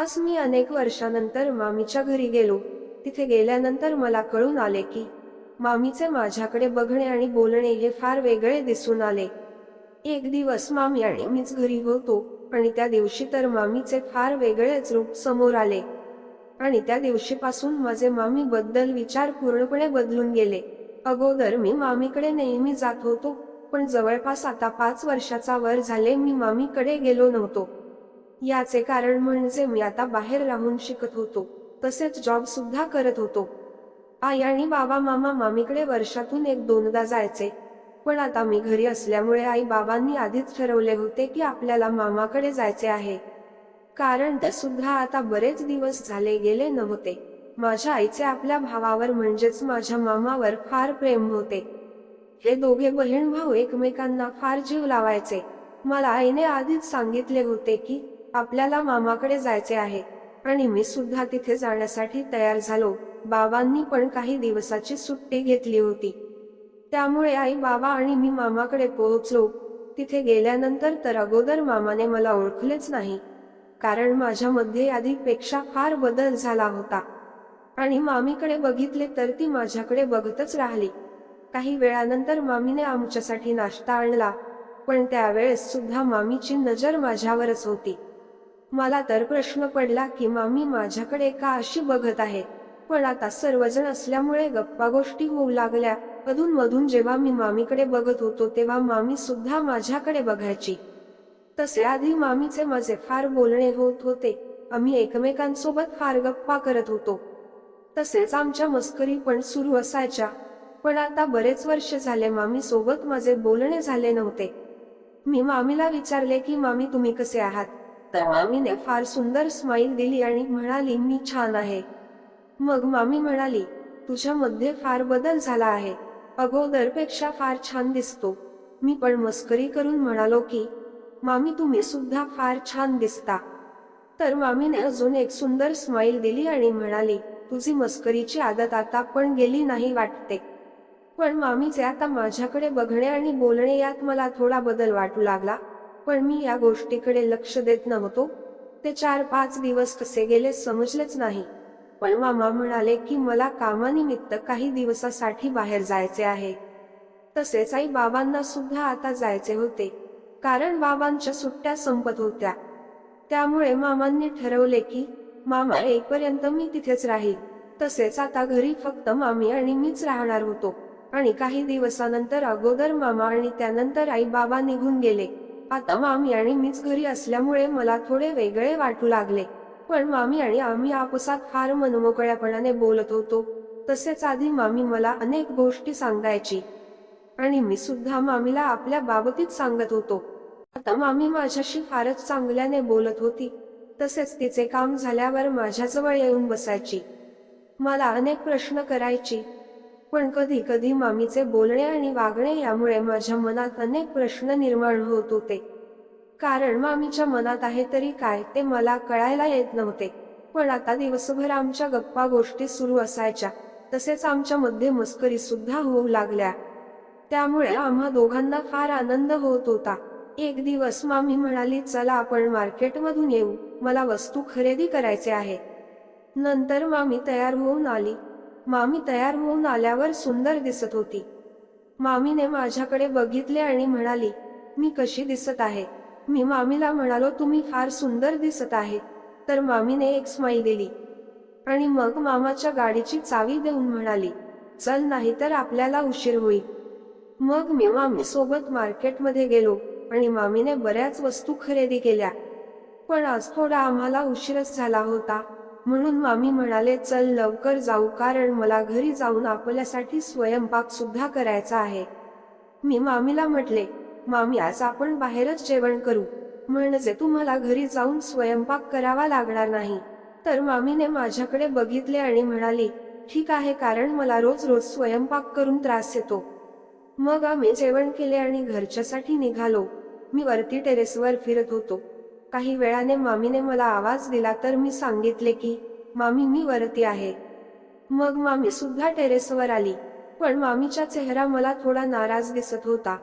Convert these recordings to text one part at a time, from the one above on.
आज मी अनेक वर्षानंतर मामीच्या घरी गेलो. तिथे गेल्यानंतर मला कळून आले की मामीचे माझ्याकडे बघणे आणि बोलणे हे फार वेगळे दिसून आले. एक दिवस मामी आणि मीच घरी होतो आणि त्या दिवशी तर मामीचे फार वेगळेच रूप समोर आले. आणि त्या दिवशीपासून माझे मामी बद्दल विचार पूर्णपणे बदलून गेले. अगोदर मी मामीकडे नेहमी जात होतो पण जवळपास आता पाच वर्षाचा वर झाले मी मामीकडे गेलो नव्हतो. याचे कारण म्हणजे मी आता बाहेर राहून शिकत होतो. तसेच जॉब सुद्धा करत होतो. आई आणि बाबा मामा मामीकडे वर्षातून एक दोनदा जायचे. पण आता मी घरी असल्यामुळे आई बाबांनी आधीच ठरवले होते की आपल्याला मामाकडे जायचे आहे. कारण ते सुद्धा आता बरेच दिवस झाले गेले नव्हते. माझ्या आईचे आपल्या भावावर म्हणजेच माझ्या मामावर फार प्रेम होते. हे दोघे बहीण भाऊ एकमेकांना फार जीव लावायचे. मला आईने आधीच सांगितले होते की आपल्याला मामाकडे जायचे आहे. आणि मी सुद्धा तिथे जाण्यासाठी तयार झालो. बाबांनी पण काही दिवसाची सुट्टी घेतली होती. त्यामुळे आई बाबा आणि मी मामाकडे पोहोचलो. तिथे गेल्यानंतर तर अगोदर मामाने मला ओळखलेच नाही. कारण माझ्यामध्ये आधीपेक्षा फार बदल झाला होता. आणि मामीकडे बघितले तर ती माझ्याकडे बघतच राहिली. काही वेळानंतर मामीने आमच्यासाठी नाश्ता आणला. पण त्यावेळेस सुद्धा मामीची नजर माझ्यावरच होती. मला तर प्रश्न पडला की मामी माझ्याकडे का अशी बघत आहे पण आता सर्वजण असल्यामुळे गप्पा गोष्टी होऊ लागल्या. अधून मधून जेव्हा मी मामीकडे बघत होतो तेव्हा मामी सुद्धा माझ्याकडे बघायची. तसे आधी मामीचे माझे फार बोलणे होत होते. आम्ही एकमेकांसोबत फार गप्पा करत होतो. तसेच आमच्या मस्करी पण सुरू असायच्या. पण आता बरेच वर्ष झाले मामी सोबत माझे बोलणे झाले नव्हते. मी मामीला विचारले की मामी तुम्ही कसे आहात? तर मामीने फार सुंदर स्माईल दिली आणि म्हणाली मी छान आहे. मग मामी म्हणाली तुझ्यामध्ये फार बदल झाला आहे. अगोदरपेक्षा फार छान दिसतो. मी पण मस्करी करून म्हणालो की मामी तुम्ही सुद्धा फार छान दिसता. तर मामीने अजून एक सुंदर स्माईल दिली आणि म्हणाली तुझी मस्करीची आदत आता पण गेली नाही वाटते. पण मामीचे आता माझ्याकडे बघणे आणि बोलणे यात मला थोडा बदल वाटू लागला. पण मी या गोष्टीकडे लक्ष देत नव्हतो. ते चार पाच दिवस कसे गेले समजलेच नाही. पण मामा म्हणाले की मला कामानिमित्त काही दिवसासाठी बाहेर जायचे आहे. तसेच आई बाबांना सुद्धा आता जायचे होते. कारण बाबांच्या सुट्ट्या संपत होत्या. त्यामुळे मामांनी ठरवले की मामा येईपर्यंत मी तिथेच राहील. तसेच आता घरी फक्त मामी आणि मीच राहणार होतो. आणि काही दिवसानंतर अगोदर मामा आणि त्यानंतर आई बाबा निघून गेले. आता मामी आणि मीच घरी असल्यामुळे मला थोडे वेगळे वाटू लागले. पण मामी आणि आम्ही आपसात फार मनमोकळ्यापणाने बोलत होतो. तसेच आधी मामी मला अनेक गोष्टी सांगायची. आणि मी सुद्धा मामीला आपल्या बाबतीत सांगत होतो. आता मामी माझ्याशी फारच चांगल्याने बोलत होती. तसेच तिचे काम झाल्यावर माझ्याजवळ येऊन बसायची. मला अनेक प्रश्न करायची. पण कधी कधी मामीचे बोलणे आणि वागणे यामुळे माझ्या मनात अनेक प्रश्न निर्माण होत होते. कारण मामीच्या मनात आहे तरी काय ते मला कळायला येत नव्हते. पण आता दिवसभर आमच्या गप्पा गोष्टी सुरू असायच्या. तसेच आमच्या मध्ये मस्करी सुद्धा होऊ लागल्या. त्यामुळे आम्हा दोघांना फार आनंद होत होता. एक दिवस मामी म्हणाली चला आपण मार्केटमधून येऊ. मला वस्तू खरेदी करायचे आहे. नंतर मामी तयार होऊन आली. मामी तयार होऊन आल्यावर सुंदर दिसत होती. मामीने माझ्याकडे बघितले आणि म्हणाली मी कशी दिसत आहे मी मामीला म्हणालो तुम्ही फार सुंदर दिसत आहे तर मामीने एक स्माईल दिली. आणि मग मामाच्या गाडीची चावी देऊन म्हणाली चल नाही तर आपल्याला उशीर होईल मग मी मामी सोबत मार्केटमध्ये गेलो आणि मामीने बऱ्याच वस्तू खरेदी केल्या. पण आज थोडा आम्हाला उशीरच झाला होता. म्हणून मामी म्हणाले चल लवकर जाऊ कारण मला घरी जाऊन आपल्यासाठी स्वयंपाक सुद्धा करायचा आहे. मी मामीला म्हटले मामी आज आपण बाहेरच जेवण करू. म्हणजे तुम्हाला घरी जाऊन स्वयंपाक करावा लागणार नाही. तर मामीने माझ्याकडे बघितले आणि म्हणाली ठीक आहे कारण मला रोज रोज स्वयंपाक करून त्रास येतो. मग आम्ही जेवण केले आणि घरच्यासाठी निघालो. मी वरती टेरेसवर फिरत होतो. काही वेळाने मामीने मला आवाज दिला तर मी सांगितले की मामी मी वरती आहे. मग मामी सुद्धा टेरेसवर आली. पण मामीचा चेहरा मला थोडा नाराज दिसत होता.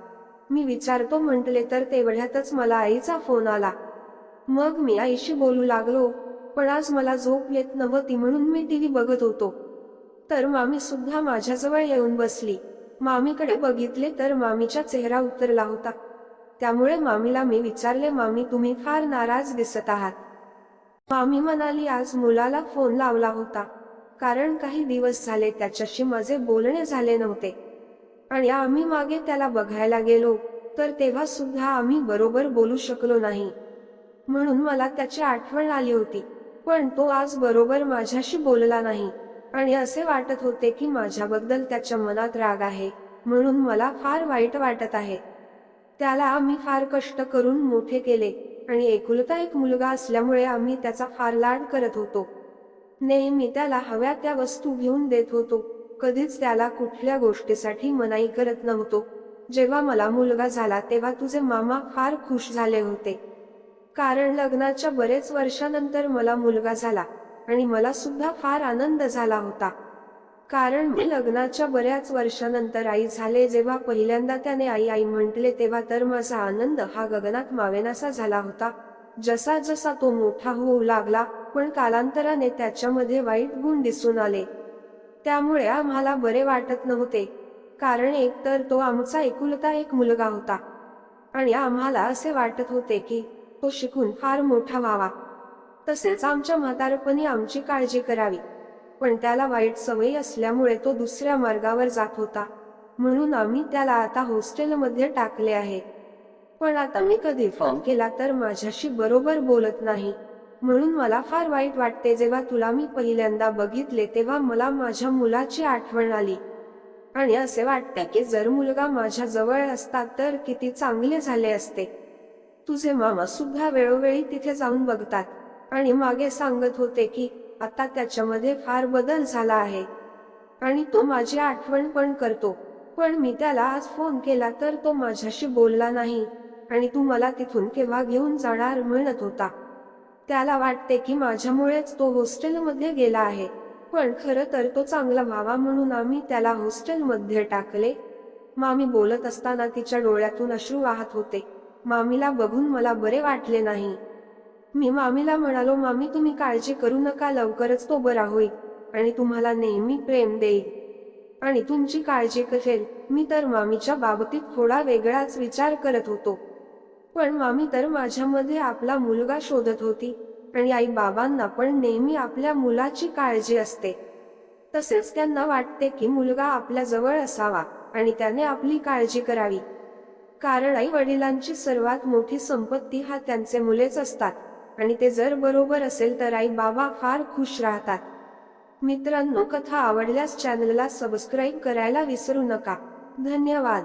मी विचारतो म्हटले तर तेवढ्यातच मला आईचा फोन आला. मग मी आईशी बोलू लागलो. पण आज मला झोप येत नव्हती म्हणून मी टीव्ही बघत होतो. तर मामी सुद्धा माझ्याजवळ येऊन बसली. मामीकडे बघितले तर मामीचा चेहरा उतरला होता. त्यामुळे मामीला मी विचारले मामी तुम्ही फार नाराज दिसत आहात. मामी म्हणाली आज मुलाला फोन लावला होता. कारण काही दिवस झाले त्याच्याशी माझे बोलणे झाले नव्हते. आणि आम्ही मागे त्याला बघायला गेलो तर तेव्हा सुद्धा आम्ही बरोबर बोलू शकलो नाही. म्हणून मला त्याची आठवण आली होती. पण तो आज बरोबर माझ्याशी बोलला नाही. आणि असे वाटत होते की माझ्याबद्दल त्याच्या मनात राग आहे. म्हणून मला फार वाईट वाटत आहे. त्याला आम्ही फार कष्ट करून मोठे केले आणि एकुलता एक मुलगा असल्यामुळे आम्ही त्याचा फार लाड करत होतो. नेहमी त्याला हव्या त्या वस्तू घेऊन देत होतो. कधीच त्याला कुठल्या गोष्टीसाठी मनाई करत नव्हतो. जेव्हा मला मुलगा झाला तेव्हा तुझे मामा फार खुश झाले होते. कारण लग्नाच्या बरेच वर्षानंतर मला मुलगा झाला आणि मला सुद्धा फार आनंद झाला होता. कारण मी लग्नाच्या बऱ्याच वर्षानंतर आई झाले. जेव्हा पहिल्यांदा त्याने आई आई म्हटले तेव्हा तर माझा आनंद हा गगनात मावेनासा झाला होता. जसा जसा तो मोठा होऊ लागला पण कालांतराने त्याच्यामध्ये वाईट गुण दिसून आले. त्यामुळे आम्हाला बरे वाटत नव्हते. कारण एकतर तो आमचा एकुलता एक मुलगा होता. आणि आम्हाला असे वाटत होते की तो शिकून फार मोठा व्हावा. तसेच आमच्या म्हातारपणी आमची काळजी करावी. पण त्याला वाईट सवयी असल्यामुळे तो दुसऱ्या मार्गावर जात होता. म्हणून आम्ही त्याला आता हॉस्टेलमध्ये टाकले आहे. पण आता मी कधी फोन केला तर माझ्याशी बरोबर बोलत नाही. म्हणून मला फार वाईट वाटते जेव्हा तुला मी पहिल्यांदा बघितले तेव्हा मला माझ्या मुलाची आठवण आली. आणि असे वाटते की जर मुलगा माझ्या जवळ असता तर किती चांगले झाले असते. तुझे मामा सुद्धा वेळोवेळी तिथे जाऊन बघतात. आणि मागे सांगत होते की आता त्याच्यामध्ये फार बदल झाला आहे. आणि तो माझी आठवण पण करतो. पण मी त्याला आज फोन केला तर तो माझ्याशी बोलला नाही. आणि तू मला तिथून केव्हा घेऊन जाणार म्हणत होता. त्याला वाटते की माझ्यामुळेच तो हॉस्टेलमध्ये गेला आहे. पण खरं तर तो चांगला व्हावा म्हणून आम्ही त्याला हॉस्टेलमध्ये टाकले. मामी बोलत असताना तिच्या डोळ्यातून अश्रू वाहत होते. मामीला बघून मला बरे वाटले नाही. मी मामीला म्हणालो मामी तुम्ही काळजी करू नका लवकरच तो बरा होईल आणि तुम्हाला नेहमी प्रेम देईल. आणि तुमची काळजी करेल मी तर मामीच्या बाबतीत थोडा वेगळाच विचार करत होतो. पण मामी तर माझ्यामध्ये आपला मुलगा शोधत होती आणि आई बाबांना पण नेहमी आपल्या मुलाची काळजी असते. तसेच त्यांना वाटते की मुलगा आपल्या जवळ असावा आणि त्याने आपली काळजी करावी. कारण आई वडिलांची सर्वात मोठी संपत्ती हा त्यांचे मुलेच असतात. आणि ते जर बरोबर असेल तर आई बाबा फार खुश राहतात. मित्रांनो कथा आवडल्यास चॅनलला सबस्क्राईब करायला विसरू नका. धन्यवाद.